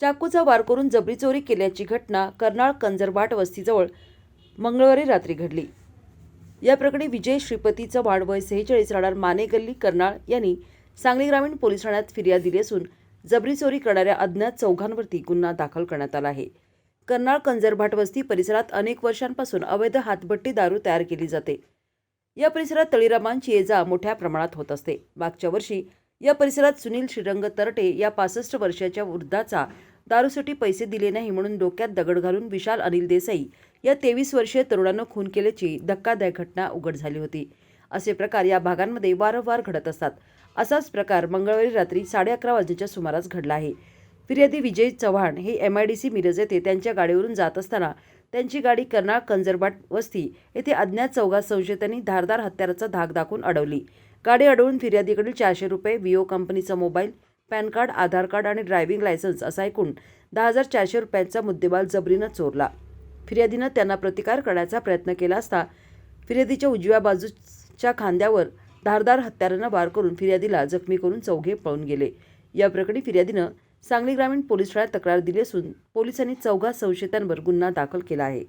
चाकूचा वार करून जबरी चोरी केल्याची घटना कर्नाळ कंजरवाट वस्तीजवळ मंगळवारी रात्री घडली. या प्रकरणी विजय श्रीपती चव्हाण वय सेहेचाळीस राहणार माने गल्ली कर्नाळ यांनी सांगली ग्रामीण पोलीस ठाण्यात फिर्याद दिली असून जबरी चोरी करणाऱ्या अज्ञात चौघांवरती गुन्हा दाखल करण्यात आला आहे. कर्नाळ कंजरभाट वस्ती परिसरात अनेक वर्षांपासून अवैध हातभट्टी दारू तयार केली जाते. या परिसरात तळीरामांची ये जा मोठ्या प्रमाणात होत असते. मागच्या वर्षी या परिसरात सुनील श्रीरंग तरटे या पासष्ट वर्षाच्या वृद्धाचा दारूसाठी पैसे दिले नाही म्हणून डोक्यात दगड घालून विशाल अनिल देसाई या तेवीस वर्षीय तरुणानं खून केल्याची धक्कादायक घटना उघड झाली होती. असे प्रकार या भागांमध्ये वारंवार घडत असतात. असाच प्रकार मंगळवारी रात्री साडे अकरा वाजेच्या सुमारास घडला आहे. फिर्यादी विजय चव्हाण हे M I D C Miraj येथे त्यांच्या गाडीवरून जात असताना त्यांची गाडी कर्नाळ कंजरबाट वस्ती येथे अज्ञात चौघा संशयितांनी धारदार हत्याराचा धाक दाखवून अडवली. गाडी अडवून फिर्यादीकडील चारशे रुपये विओ कंपनीचा mobile PAN card Aadhaar card आणि ड्रायव्हिंग लायसन्स असा एकूण दहा हजार चारशे रुपयांचा मुद्देमाल जबरीनं चोरला. फिर्यादीनं त्यांना प्रतिकार करण्याचा प्रयत्न केला असता फिर्यादीच्या उजव्या बाजूच्या खांद्यावर धारदार हत्यारानं वार करून फिर्यादीला जखमी करून चौघे पळून गेले. या प्रकरणी फिर्यादीनं सांगली ग्रामीण पोलीस ठाण्यात तक्रार दिली असून पोलिसांनी चौघा संशयितांवर गुन्हा दाखल केला आहे.